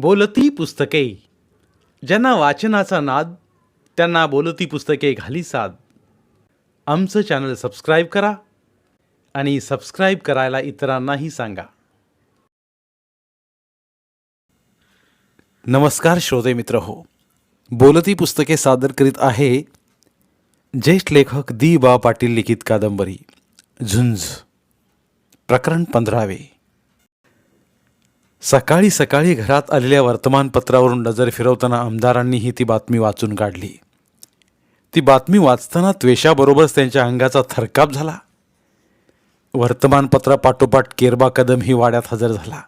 बोलती पुस्तके. ज्यांना वाचनाचा नाद त्यांना बोलती पुस्तके घाली साद. आमचं चॅनल सबस्क्राईब करा आणि सबस्क्राईब करायला इतरांनाही सांगा. नमस्कार श्रोते मित्र हो. बोलती पुस्तके सादर करीत आहे ज्येष्ठ लेखक दी बा पाटील लिखित कादंबरी झुंज प्रकरण पंधरावे. सकाळी सकाळी घरात आलेल्या वर्तमानपत्रावरून नजर फिरवताना आमदारांनीही ती बातमी वाचून काढली. ती बातमी वाचताना त्वेषाबरोबरच त्यांच्या अंगाचा थरकाप झाला. वर्तमानपत्रापाठोपाठ केरबा कदम ही वाड्यात हजर झाला.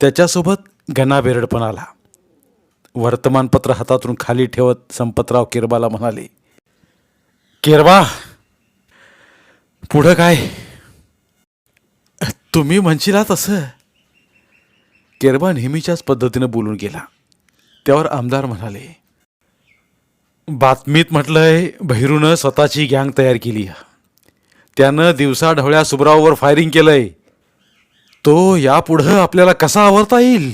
त्याच्यासोबत गणा पण आला वर्तमानपत्र हातातून खाली ठेवत संपतराव केरबाला म्हणाले केरबा पुढं काय? तुम्ही म्हणशीला तसं. केरबा नेहमीच्याच पद्धतीनं बोलून गेला. त्यावर आमदार म्हणाले बातमीत म्हटलंय भैरूनं स्वतःची गँग तयार केली. त्यानं दिवसा ढवळ्या सुबराववर फायरिंग केलंय. तो यापुढं आपल्याला कसा आवरता येईल?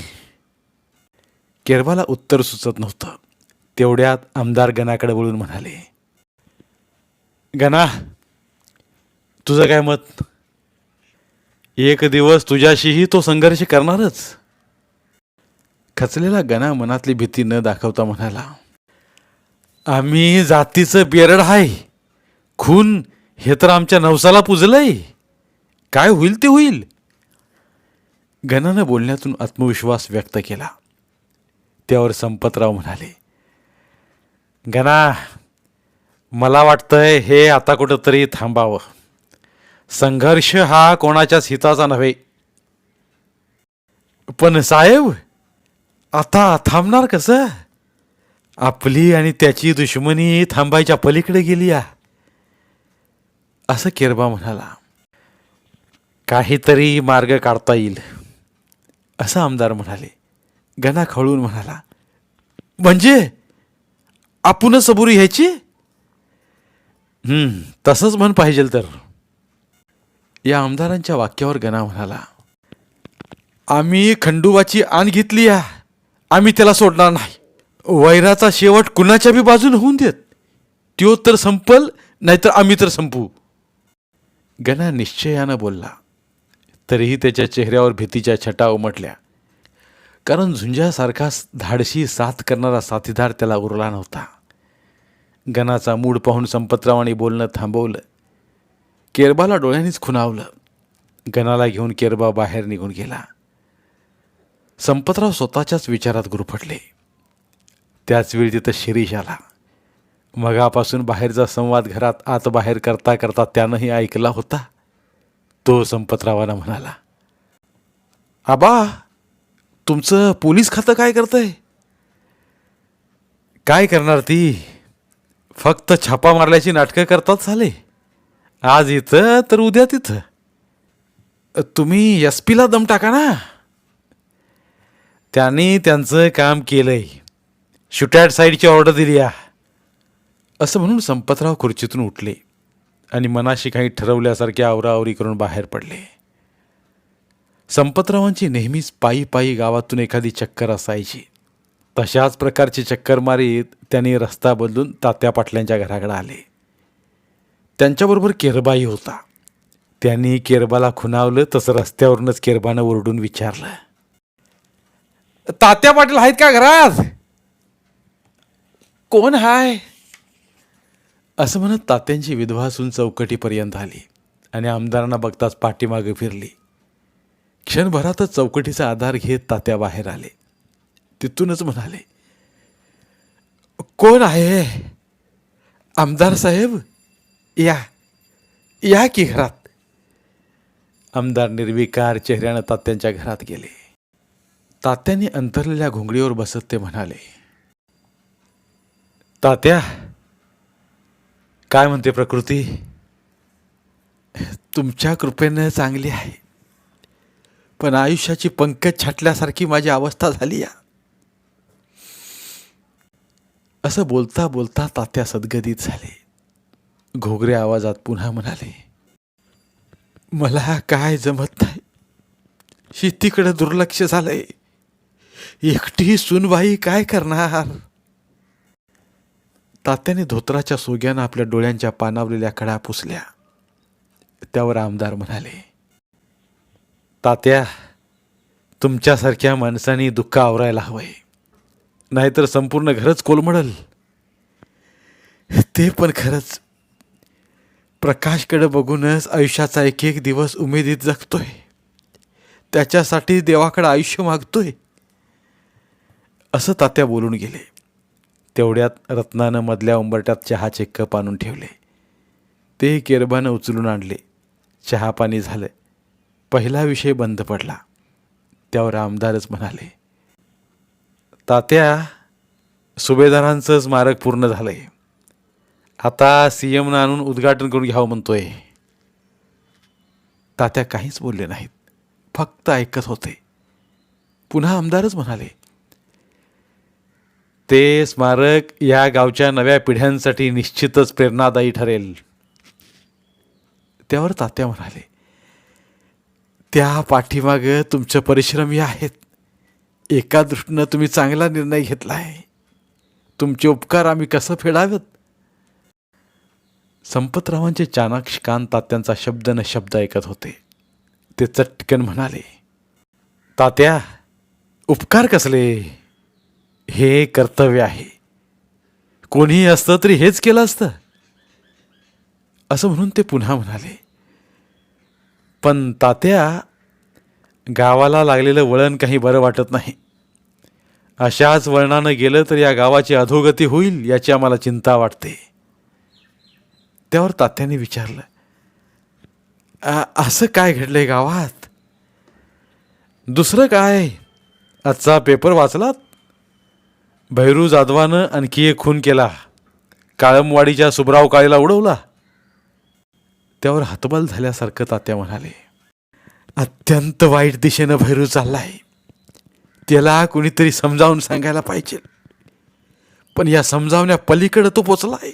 केरबाला उत्तर सुचत नव्हतं. तेवढ्यात आमदार गणाकडे वळून म्हणाले गणा तुझं काय मत? एक दिवस तुझ्याशीही तो संघर्ष करणारच. खचलेला गणा मनातली भीती न दाखवता म्हणाला आम्ही जातीचं बेरड आहे खून हे तर आमच्या नवसाला पुजलंय. काय होईल ते होईल. गणानं बोलण्यातून आत्मविश्वास व्यक्त केला. त्यावर संपतराव म्हणाले गणा मला वाटतंय हे आता कुठंतरी थांबावं. संघर्ष हा कोणाच्याच हिताचा नव्हे. पण साहेब आता थांबणार कसं? आपली आणि त्याची दुश्मनी थांबायच्या पलीकडे गेली या असं केरबा म्हणाला काहीतरी मार्ग काढता येईल. असं आमदार म्हणाले. गणा खवळून म्हणाला म्हणजे? आपणच सबुरी ह्याची? हम्म तसंच म्हण पाहिजे तर. या आमदारांच्या वाक्यावर गणा म्हणाला आम्ही खंडूबाची आण घेतली आ आम्ही त्याला सोडणार नाही. वैराचा शेवट कुणाच्या बी बाजून होऊन देत. त्यो तर संपल नाहीतर आम्ही तर संपू. गणा निश्चयानं बोलला. तरीही त्याच्या चेहऱ्यावर भीतीच्या छटा उमटल्या. कारण झुंजासारखा धाडशी साथ करणारा साथीदार त्याला उरला नव्हता. गणाचा मूड पाहून संपतरावाने बोलणं थांबवलं. केरबाला डोळ्यांनीच खुणावलं. गणाला घेऊन केरबा बाहेर निघून गेला. संपतराव स्वतःच्याच विचारात गुरफटले. त्याचवेळी तिथं शिरीष आला. मगापासून बाहेरचा संवाद घरात आत बाहेर करता करता त्यानंही ऐकला होता. तो संपतरावाला म्हणाला आबा तुमचं पोलीस खातं काय करतंय? काय करणार ती? फक्त छापा मारल्याची नाटकं करतात झाले. आज इथं तर उद्या तिथं. तुम्ही एस पीला दम टाका ना. त्यांनी त्यांचं काम केलंय. शुटॅट साईडची ऑर्डर दिली या असं म्हणून संपतराव खुर्चीतून उठले आणि मनाशी काही ठरवल्यासारखे आवराआवरी करून बाहेर पडले. संपतरावांची नेहमीच पायी पायी गावातून एखादी चक्कर असायची. तशाच प्रकारची चक्कर मारीत त्यांनी रस्ता बदलून तात्या पाटल्यांच्या घराकडे आले. त्यांच्याबरोबर केरबाई होता. त्यांनी केरबाला खुणावलं तसं रस्त्यावरूनच केरबानं ओरडून विचारलं. तात्या पाटील आहेत का घरात? कोण हाय? असं म्हणत तात्यांची विधवा असून चौकटीपर्यंत आली आणि आमदारांना बघताच पाठीमागे फिरली. क्षणभरातच चौकटीचा आधार घेत तात्या बाहेर आले. तिथूनच म्हणाले कोण आहे? आमदार साहेब? या या की घरात? आमदार निर्विकार चेहऱ्यानं तात्यांच्या घरात गेले. तात्याने अंतरलेल्या घोंगडीवर बसत ते म्हणाले तात्या काय म्हणते प्रकृती? तुमच्या कृपेनं चांगली आहे पण आयुष्याची पंकज छाटल्यासारखी माझी अवस्था झाली या. असं बोलता बोलता तात्या सद्गदित झाले. घोगरे आवाजात पुन्हा म्हणाले मला काय जमत नाही. शेतीकडे दुर्लक्ष झालंय. एकटी सुनबाई काय करणार? तात्याने धोत्राच्या सोग्यानं आपल्या डोळ्यांच्या पानावलेल्या कडा पुसल्या. त्यावर आमदार म्हणाले तात्या तुमच्यासारख्या माणसांनी दुःख आवरायला हवंय. नाहीतर संपूर्ण घरच कोलमडल. ते पण खरंच. प्रकाशकडे बघूनच आयुष्याचा एक एक दिवस उमेदीत जगतोय. त्याच्यासाठी देवाकडं आयुष्य मागतोय. असं तात्या बोलून गेले. तेवढ्यात रत्नानं मधल्या उंबरट्यात चहाचे कप आणून ठेवले. ते केरबानं उचलून आणले. चहा पाणी झालं. पहिला विषय बंद पडला. त्यावर आमदारच म्हणाले तात्या सुभेदारांचं स्मारक पूर्ण झालंय. आता सी एमनं आणून उद्घाटन करून घ्यावं म्हणतोय. तात्या काहीच बोलले नाहीत. फक्त ऐकत होते. पुन्हा आमदारच म्हणाले ते स्मारक या गावच्या नव्या पिढ्यांसाठी निश्चितच प्रेरणादायी ठरेल. त्यावर तात्या म्हणाले त्या पाठीमागं तुमचे परिश्रमी आहेत. एका दृष्टीनं तुम्ही चांगला निर्णय घेतला आहे तुमचे उपकार आम्ही कसं फेडावेत? संपतरावांचे चाणाक्ष कान तात्यांचा शब्द न शब्द ऐकत होते. ते चटकन म्हणाले तात्या उपकार कसले? हे कर्तव्य आहे. कोणीही असतं तरी हेच केलं असतं. असं म्हणून ते पुन्हा म्हणाले. पण तात्या गावाला लागलेलं वळण काही बरं वाटत नाही. अशाच वळणानं गेलं तर या गावाची अधोगती होईल याची आम्हाला चिंता वाटते. त्यावर तात्याने विचारलं असं काय घडलंय गावात? दुसरं काय? आजचा पेपर वाचलात? भैरू जाधवानं आणखी एक खून केला. काळमवाडीच्या सुबराव काळीला उडवला. त्यावर हातबल झाल्यासारखं तात्या म्हणाले अत्यंत वाईट दिशेनं भैरू चाललाय. त्याला कुणीतरी समजावून सांगायला पाहिजे. पण या समजावण्या पलीकडे तो पोचलाय.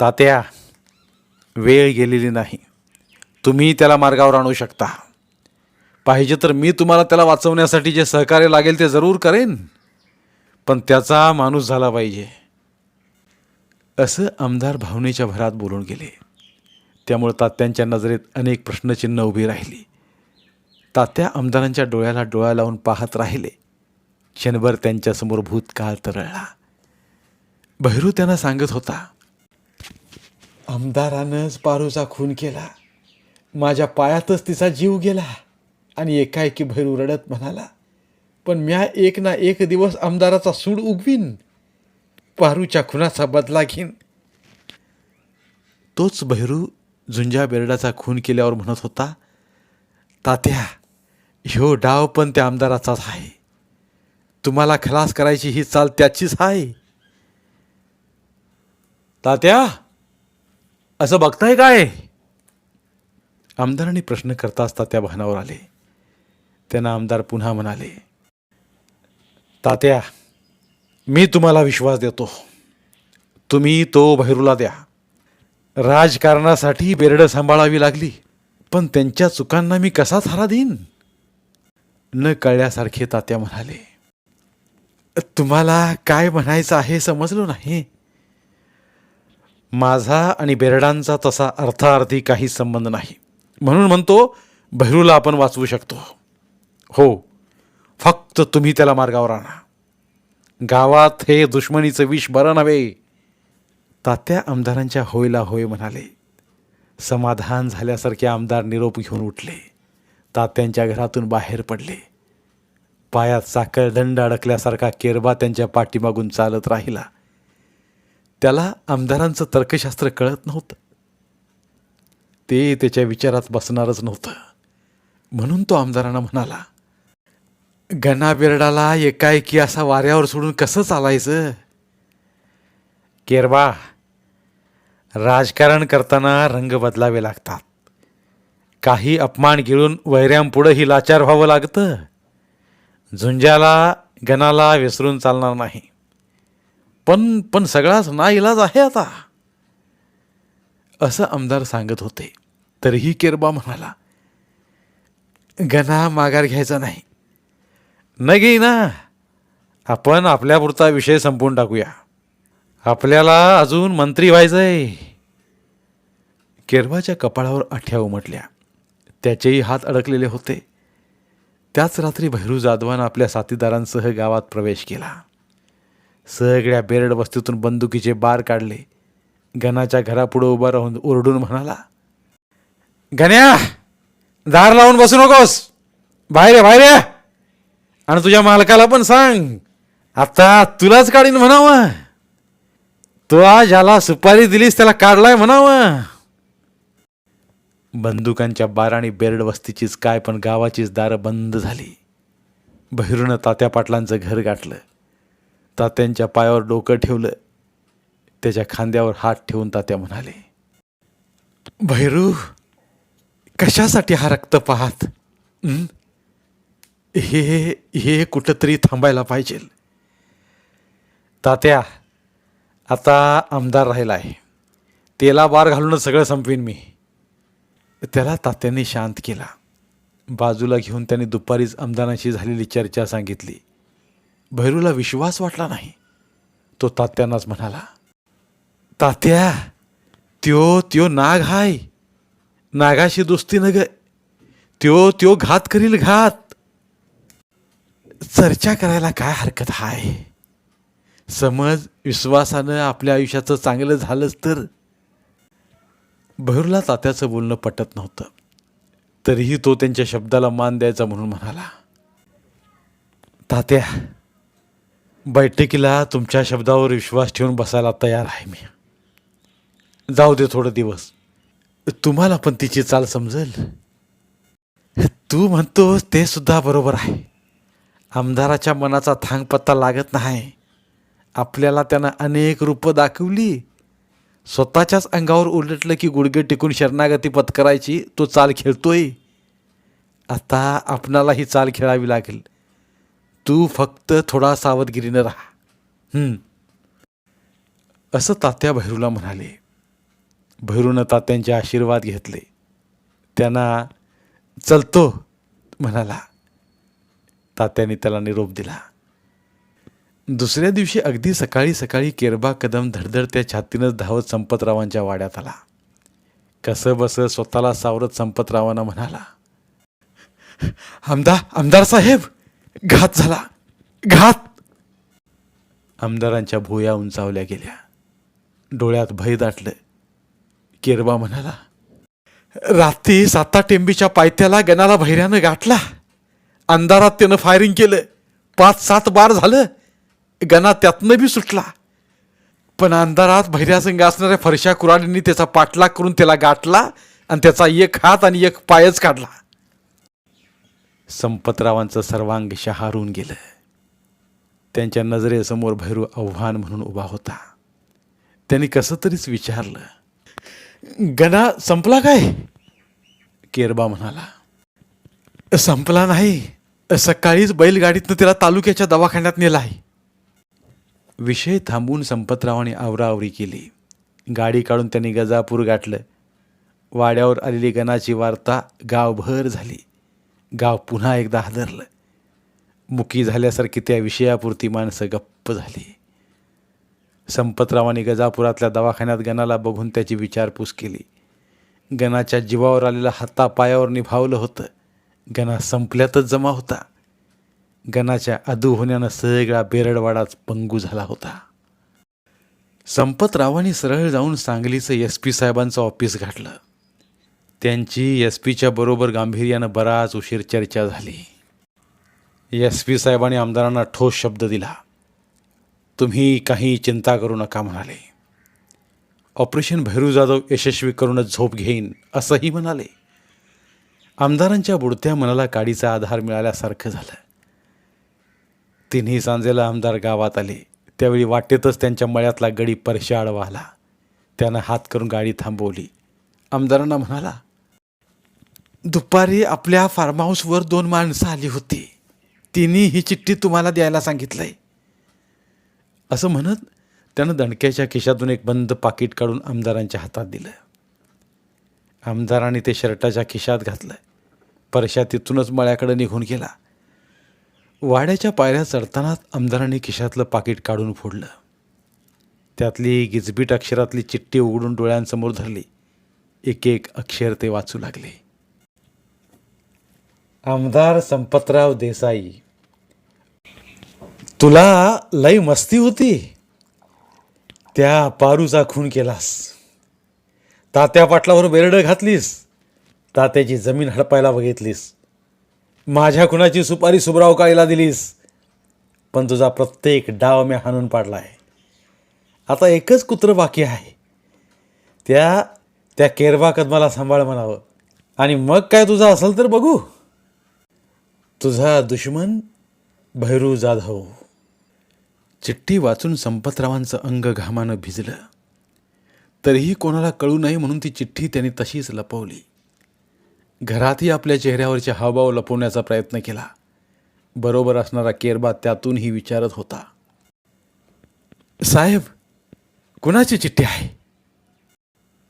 तात्या वेळ गेलेली नाही. तुम्ही त्याला मार्गावर आणू शकता. पाहिजे तर मी तुम्हाला त्याला वाचवण्यासाठी जे सहकार्य लागेल ते जरूर करेन. पण त्याचा माणूस झाला पाहिजे. असं आमदार भावनेच्या भरात बोलून गेले. त्यामुळे तात्यांच्या नजरेत अनेक प्रश्नचिन्ह उभी राहिली. तात्या आमदारांच्या डोळ्याला डोळा लावून पाहत राहिले. क्षणभर त्यांच्यासमोर भूतकाळ तरळला. भैरू त्यांना सांगत होता आमदारानंच पारूचा खून केला. माझ्या पायातच तिचा जीव गेला. आणि एकाएकी भैरू रडत म्हणाला पण म्या एक ना एक दिवस आमदाराचा सूड उगवीन. पारूच्या खुनाचा बदला घेईन. तोच भैरू झुंजा बेरडाचा खून केल्यावर म्हणत होता तात्या ह्यो डाव पण त्या आमदाराचाच आहे. तुम्हाला खलास करायची ही चाल त्याचीच आहे. तात्या असं बघताय काय? आमदारांनी प्रश्न करता असता त्या भानावर आले. त्यांना आमदार पुन्हा म्हणाले तात्या मी तुम्हाला विश्वास देतो. तुम्ही तो भैरूला द्या. राजकारणासाठी बेरडं सांभाळावी लागली पण त्यांच्या चुकांना मी कसा थारा देईन? न कळल्यासारखे तात्या म्हणाले तुम्हाला काय म्हणायचं आहे समजलो नाही. माझा आणि बेरडांचा तसा अर्थार्थी काही संबंध नाही. म्हणून म्हणतो भैरूला आपण वाचवू शकतो. हो फक्त तुम्ही त्याला मार्गावर आणा. गावात हे दुश्मनीचं विष बरं नव्हे. तात्या आमदारांच्या होयला होय म्हणाले. समाधान झाल्यासारखे आमदार निरोप घेऊन उठले. तात्यांच्या घरातून बाहेर पडले. पायात साखळदंड अडकल्यासारखा केरबा त्यांच्या पाठीमागून चालत राहिला. त्याला आमदारांचं तर्कशास्त्र कळत नव्हतं. ते त्याच्या विचारात बसणारच नव्हतं. म्हणून तो आमदारांना म्हणाला गणा बिरडाला एकाएकी असा वाऱ्यावर सोडून कसं चालायचं? केरबा राजकारण करताना रंग बदलावे लागतात. काही अपमान गिळून वैऱ्यांपुढं ही लाचार व्हावं लागतं. झुंजाला गणाला विसरून चालणार नाही. पण पण सगळाच ना इलाज आहे आता. असं आमदार सांगत होते. तरीही केरबा म्हणाला गणा माघार घ्यायचा नाही. न घेई ना. आपण आपल्यापुरता विषय संपवून टाकूया. आपल्याला अजून मंत्री व्हायचंय. केरवाच्या कपाळावर अठ्या उमटल्या. त्याचेही हात अडकलेले होते. त्याच रात्री भैरू जाधवानं आपल्या साथीदारांसह गावात प्रवेश केला. सगळ्या बेरड वस्तीतून बंदुकीचे बार काढले. गणाच्या घरापुढं उभा राहून ओरडून म्हणाला गण्या दार लावून बसू नकोस. बाहेर ये, बाहेर आणि तुझ्या मालकाला पण सांग. आता तुलाच काढीन म्हणावं. तो आज ज्याला सुपारी दिलीस त्याला काढलाय म्हणावं. बंदुकांच्या बाराणी बेरड वस्तीचीच काय पण गावाचीच दारं बंद झाली. बहिरूनं तात्या पाटलांचं घर गाठलं. तात्यांच्या पायावर डोकं ठेवलं. त्याच्या खांद्यावर हात ठेवून तात्या म्हणाले भैरू कशासाठी हा रक्त पाहात? हे हे कुठंतरी थांबायला पाहिजे. तात्या आता आमदार राहिला आहे. तेला बार घालूनच सगळं संपवीन मी. त्याला तात्यांनी शांत केला. बाजूला घेऊन त्याने दुपारीच आमदारांशी झालेली चर्चा सांगितली. भैरूला विश्वास वाटला नाही. तो तात्यांनाच म्हणाला तात्या त्यो त्यो नाग हाय. नागाशी दोस्ती न ग त्यो त्यो घात करील घात. चर्चा करायला काय हरकत आहे समज विश्वासानं आपल्या आयुष्याचं चांगलं झालंच तर? भैरूला तात्याचं बोलणं पटत नव्हतं. तरीही तो त्यांच्या शब्दाला मान द्यायचा म्हणून म्हणाला तात्या बैठकीला तुमच्या शब्दावर विश्वास ठेवून बसायला तयार आहे मी. जाऊ दे थोडं दिवस. तुम्हाला पण तिची चाल समजेल. तू म्हणतोस ते सुद्धा बरोबर आहे. आमदाराच्या मनाचा थांगपत्ता लागत नाही. आपल्याला त्यानं अनेक रूपं दाखवली. स्वतःच्याच अंगावर उलटलं की गुडघे टिकून शरणागती पत्करायची तो चाल खेळतोय. आता आपणाला ही चाल खेळावी लागेल. तू फक्त थोडा सावधगिरीनं राहा. असं तात्या भैरूला म्हणाले. भैरूनं तात्यांचे आशीर्वाद घेतले. त्यांना चलतो म्हणाला. तात्याने त्याला निरोप दिला. दुसऱ्या दिवशी अगदी सकाळी सकाळी केरबा कदम धडधडत्या छातीनंच धावत संपतरावांच्या वाड्यात आला. कसं बस स्वतःला सावरत संपतरावांना म्हणाला आमदार आमदार साहेब घात झाला घात. आमदारांच्या भुया उंचावल्या गेल्या. डोळ्यात भय दाटलं. केरबा म्हणाला रात्री साता टेंबीच्या पायथ्याला गणाला भैऱ्यानं गाठला. अंधारात त्यानं फायरिंग केलं. पाच सात बार झालं. गणा त्यातनं बी सुटला. पण अंधारात भैऱ्यासंग असणाऱ्या फरशा कुराडींनी त्याचा पाठलाग करून त्याला गाठला आणि त्याचा एक हात आणि एक पायच काढला. संपतरावांचं सर्वांग शहारून गेलं. त्यांच्या नजरेसमोर भैरू आव्हान म्हणून उभा होता. त्यांनी कसं तरीच विचारलं गणा संपला काय? केरबा म्हणाला संपला नाही. सकाळीच बैलगाडीतनं तिला तालुक्याच्या दवाखान्यात नेला आहे. विषय थांबून संपतरावाने आवराआवरी केली. गाडी काढून त्यांनी गजापूर गाठलं. वाड्यावर आलेली गणाची वार्ता गावभर झाली. गाव पुन्हा एकदा हादरलं. मुकी झाल्यासारखी त्या विषयापुरती माणसं गप्प झाली. संपतरावांनी गजापुरातल्या दवाखान्यात गणाला बघून त्याची विचारपूस केली. गणाच्या जीवावर आलेला हातापायावर निभावलं होतं. गणा संपल्यातच जमा होता. गणाच्या अदू होण्यानं सगळा बेरडवाडाच पंगू झाला होता. संपतरावांनी सरळ जाऊन सांगलीचं एस पी साहेबांचं ऑफिस गाठलं. त्यांची एस पीच्या बरोबर गांभीर्यानं बराच उशीर चर्चा झाली. एस पी साहेबांनी आमदारांना ठोस शब्द दिला. तुम्ही काही चिंता करू नका म्हणाले. ऑपरेशन भैरू जाधव यशस्वी करूनच झोप घेईन असंही म्हणाले. आमदारांच्या बुडत्या मनाला काडीचा आधार मिळाल्यासारखं झालं तिन्ही सांजेला आमदार गावात आले. त्यावेळी वाटेतच त्यांच्या मळ्यातला गडी परशा आडवा आला त्यानं हात करून गाडी थांबवली. आमदारांना म्हणाला दुपारी आपल्या फार्म हाऊसवर दोन माणसं आली होती. तिन्ही ही चिठ्ठी तुम्हाला द्यायला सांगितलंय. असं म्हणत त्यानं दणक्याच्या खिशातून एक बंद पाकिट काढून आमदारांच्या हातात दिलं. आमदारांनी ते शर्टाच्या खिशात घातलं. परशा तिथूनच मळ्याकडे निघून गेला. वाड्याच्या पायऱ्या चढतानाच आमदारांनी खिशातलं पाकिट काढून फोडलं. त्यातली गिजबीट अक्षरातली चिठ्ठी उघडून डोळ्यांसमोर धरली. एक एक अक्षर ते वाचू लागले. आमदार संपतराव देसाई तुला लई मस्ती होती. त्या पारूचा खून केलास. तात्या पाटलावर बेरडं घातलीस. तात्याची जमीन हडपायला बघितलीस. माझ्या खुणाची सुपारी सुबराव काळीला दिलीस? पण तुझा प्रत्येक डाव मी हाणून पाडला आहे. आता एकच कुत्रं बाकी आहे. त्या त्या केरवा कदमाला सांभाळ म्हणावं. आणि मग काय तुझा असेल तर बघू. तुझा दुश्मन भैरू जाधव. चिठ्ठी वाचून संपतरावांचं अंग घामानं भिजलं. तरीही कोणाला कळू नये म्हणून ती चिठ्ठी त्यांनी तशीच लपवली. घरातही आपल्या चेहऱ्यावरचे हावभाव लपवण्याचा प्रयत्न केला. बरोबर असणारा केरबा त्यातूनही विचारत होता. साहेब कुणाची चिठ्ठी आहे?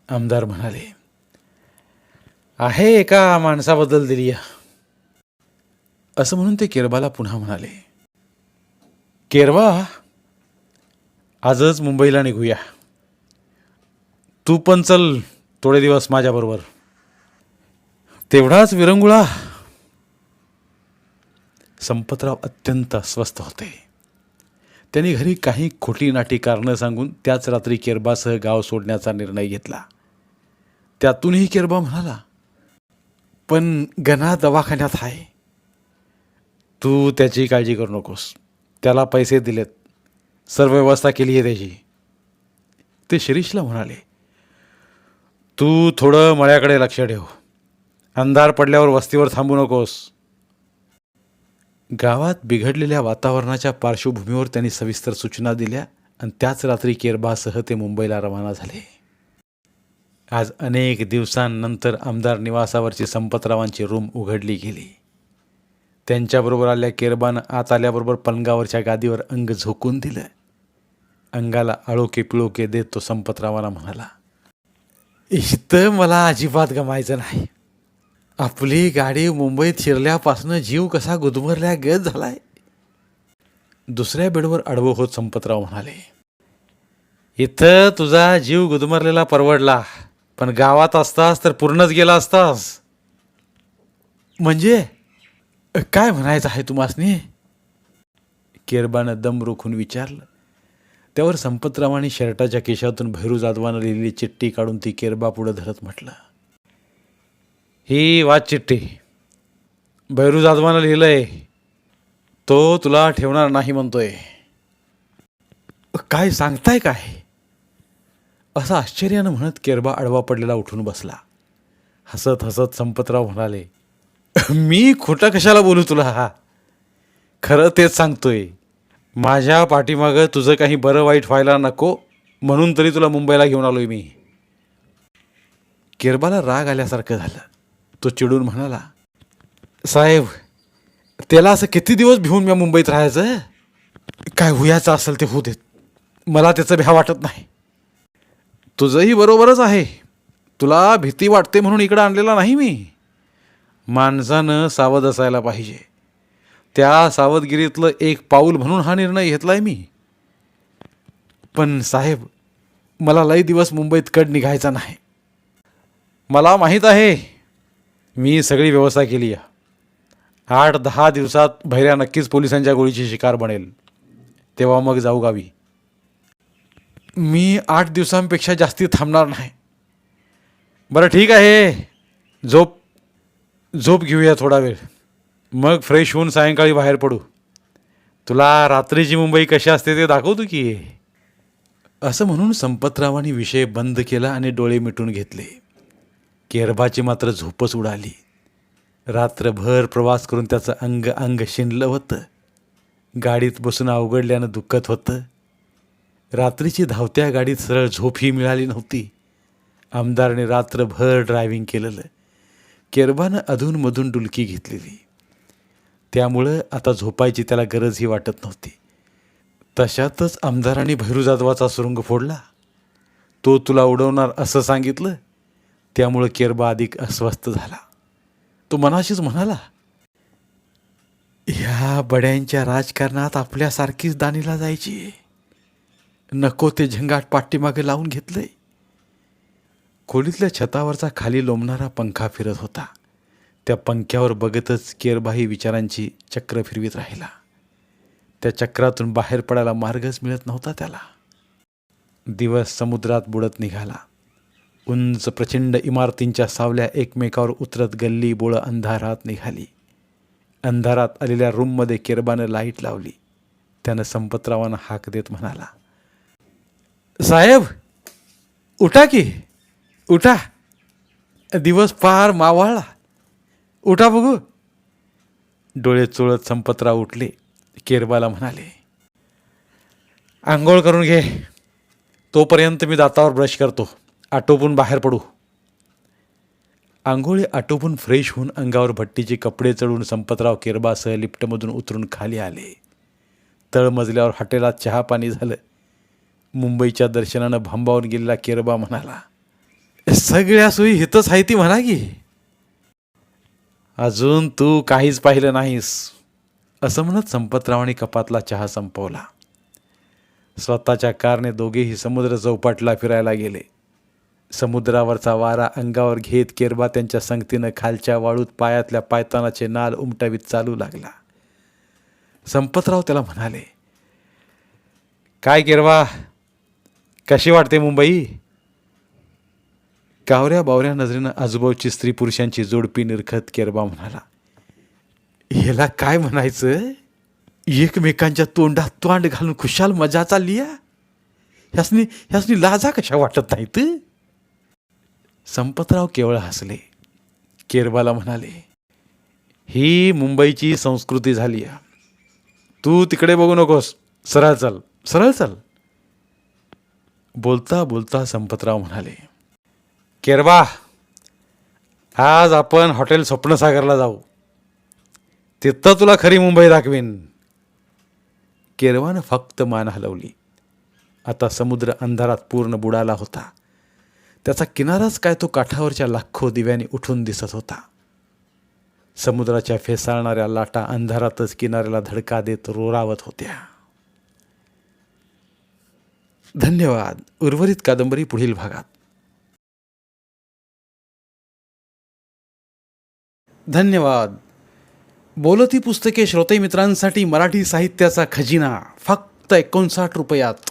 आमदार म्हणाले. आहे एका माणसाबद्दल दिली असं म्हणून ते केरबाला पुन्हा म्हणाले. केरबा आजच मुंबईला निघूया. तू पण चल थोडे दिवस माझ्याबरोबर. तेवढाच विरंगुळा. संपतराव अत्यंत अस्वस्थ होते. त्यांनी घरी काही खोटी नाटी कारणं सांगून त्याच रात्री केरबासह गाव सोडण्याचा निर्णय घेतला. त्यातूनही केरबा म्हणाला पण गणा दवाखान्यात आहे तू त्याची काळजी करू नकोस. त्याला पैसे दिलेत. सर्व व्यवस्था केली आहे त्याची. ते शिरीषला म्हणाले तू थोडं मळ्याकडे लक्ष ठेव. अंधार पडल्यावर वस्तीवर थांबू नकोस. गावात बिघडलेल्या वातावरणाच्या पार्श्वभूमीवर त्यांनी सविस्तर सूचना दिल्या आणि त्याच रात्री केरबासह ते मुंबईला रवाना झाले. आज अनेक दिवसांनंतर आमदार निवासावरची संपतरावांची रूम उघडली गेली. त्यांच्याबरोबर आल्या केरबानं आत आल्याबरोबर पलंगावरच्या गादीवर अंग झोकून दिलं. अंगाला आळोके पिळोके देत तो संपतरावाला म्हणाला इथं मला अजिबात गमायचं नाही. आपली गाडी मुंबईत शिरल्यापासनं जीव कसा गुदमरल्या गत झालाय? दुसऱ्या बेडवर आडवं होत संपतराव म्हणाले इथं तुझा जीव गुदमरलेला परवडला पण गावात असतास तर पूर्णच गेला असतास. म्हणजे? काय म्हणायचं आहे तुम्हासनी? केरबानं दम रोखून विचारलं. त्यावर संपतरावांनी शर्टाच्या केशातून भैरू जाधवानं लिहिलेली चिठ्ठी काढून ती केरबा पुढं धरत म्हटलं ही वाच चिठ्ठी. भैरू जाधवानं आहे तो तुला ठेवणार नाही म्हणतोय. काय सांगताय काय? असं आश्चर्यानं म्हणत केरबा आडवा पडलेला उठून बसला. हसत हसत संपतराव म्हणाले मी खोटं कशाला बोलू तुला? हा खरं तेच सांगतोय. माझ्या पाठीमागं तुझं काही बरं वाईट व्हायला नको म्हणून तरी तुला मुंबईला घेऊन आलोय मी. केरबाला राग आल्यासारखं झालं. तो चिडून म्हणाला साहेब त्याला असं किती दिवस भिवून मी मुंबईत राहायचं काय हुयाचं असेल ते होऊ देत. मला त्याचं भ्या वाटत नाही. तुझंही बरोबरच आहे. तुला भीती वाटते म्हणून इकडं आणलेला नाही मी. माणसानं सावध असायला पाहिजे. त्या सावधगिरीतलं एक पाऊल म्हणून हा निर्णय घेतलाय मी. पण साहेब मला लई दिवस मुंबईत कड निघायचा नाही. मला माहीत आहे मी सगळी व्यवस्था केली आहे. आठ दहा दिवसात भैऱ्या नक्कीच पोलिसांच्या गोळीची शिकार बनेल. तेव्हा मग जाऊ गावी. मी आठ दिवसांपेक्षा जास्ती थांबणार नाही. बरं ठीक आहे. झोप झोप घेऊया थोडा वेळ. मग फ्रेश होऊन सायंकाळी बाहेर पडू. तुला रात्रीची मुंबई कशी असते ते दाखवतो की. असं म्हणून संपतरावांनी विषय बंद केला आणि डोळे मिटून घेतले. केरबाची मात्र झोपच उडाली. रात्रभर प्रवास करून त्याचं अंग अंग शिणलं होतं. गाडीत बसून अवघडल्यानं दुखत होतं. रात्रीची धावत्या गाडीत सरळ झोपही मिळाली नव्हती. आमदारने रात्रभर ड्रायव्हिंग केलेलं. केरबानं अधूनमधून डुलकी घेतलेली. त्यामुळं आता झोपायची त्याला गरजही वाटत नव्हती. तशातच आमदारांनी भैरू जाधवाचा सुरुंग फोडला. तो तुला उडवणार असं सांगितलं? त्यामुळं केरबा अधिक अस्वस्थ झाला. तो मनाशीच म्हणाला ह्या बड्यांच्या राजकारणात आपल्यासारखीच दानीला जायची नको ते झंगाट पाठीमागे लावून घेतलंय. खोलीतल्या छतावरचा खाली लोंबणारा पंखा फिरत होता. त्या पंख्यावर बघतच केरबाही विचारांची चक्र फिरवीत राहिला. त्या चक्रातून बाहेर पडायला मार्गच मिळत नव्हता त्याला. दिवस समुद्रात बुडत निघाला. उंच प्रचंड इमारतींच्या सावल्या एकमेकावर उतरत गल्ली बोळं अंधारात निघाली. अंधारात आलेल्या रूममध्ये केरबानं लाइट लावली. त्यानं संपतरावांना हाक देत म्हणाला साहेब उठा की उठा. दिवस फार मावळला. उठा बघू. डोळे चोळत संपतराव उठले. केरबाला म्हणाले आंघोळ करून घे. तोपर्यंत मी दातावर ब्रश करतो. आटोपून बाहेर पडू. आंघोळी आटोपून फ्रेश होऊन अंगावर भट्टीचे कपडे चढून संपतराव केरबासह लिफ्टमधून उतरून खाली आले. तळमजल्यावर हॉटेलात चहा पाणी झालं. मुंबईच्या दर्शनानं भांबावून गेलेला केरबा म्हणाला सगळ्या सोयी हितच आहे ती म्हणा की. अजून तू काहीच पाहिलं नाहीस असं म्हणत संपतरावाने कपातला चहा संपवला. स्वतःच्या कारने दोघेही समुद्र चौपाटला फिरायला गेले. समुद्रावरचा वारा अंगावर घेत केरबा त्यांच्या संगतीनं खालच्या वाळूत पायातल्या पायतानाचे नाल उमटावीत चालू लागला. संपतराव त्याला म्हणाले काय केरवा कशी वाटते मुंबई? कावऱ्या बावऱ्या नजरेनं आजूबाजूची स्त्री पुरुषांची जोडपी निरखत केरबा म्हणाला ह्याला काय म्हणायचं? एकमेकांच्या तोंडात तोंड घालून खुशाल मजा चालली ह्यासनी ह्यासनी लाजा कशा वाटत नाहीत? संपतराव केवळ हसले. केरबाला म्हणाले ही मुंबईची संस्कृती झाली आहे. तू तिकडे बघू नकोस. सरळ चल सरळ चल. बोलता बोलता संपतराव म्हणाले केरबा आज आपण हॉटेल स्वप्नसागरला जाऊ. तिथं तुला खरी मुंबई दाखवीन. केरवानं फक्त मान हलवली. आता समुद्र अंधारात पूर्ण बुडाला होता. त्याचा किनाराच काय तो काठावरच्या लाखो दिव्याने उठून दिसत होता. समुद्राच्या फेसाळणाऱ्या लाटा अंधारातच किनाऱ्याला धडका देत रोरावत होत्या. धन्यवाद. उर्वरित कादंबरी पुढील भागात. धन्यवाद. बोलती पुस्तके श्रोते मित्रांसाठी मराठी साहित्याचा खजिना फक्त एकोणसाठ रुपयात.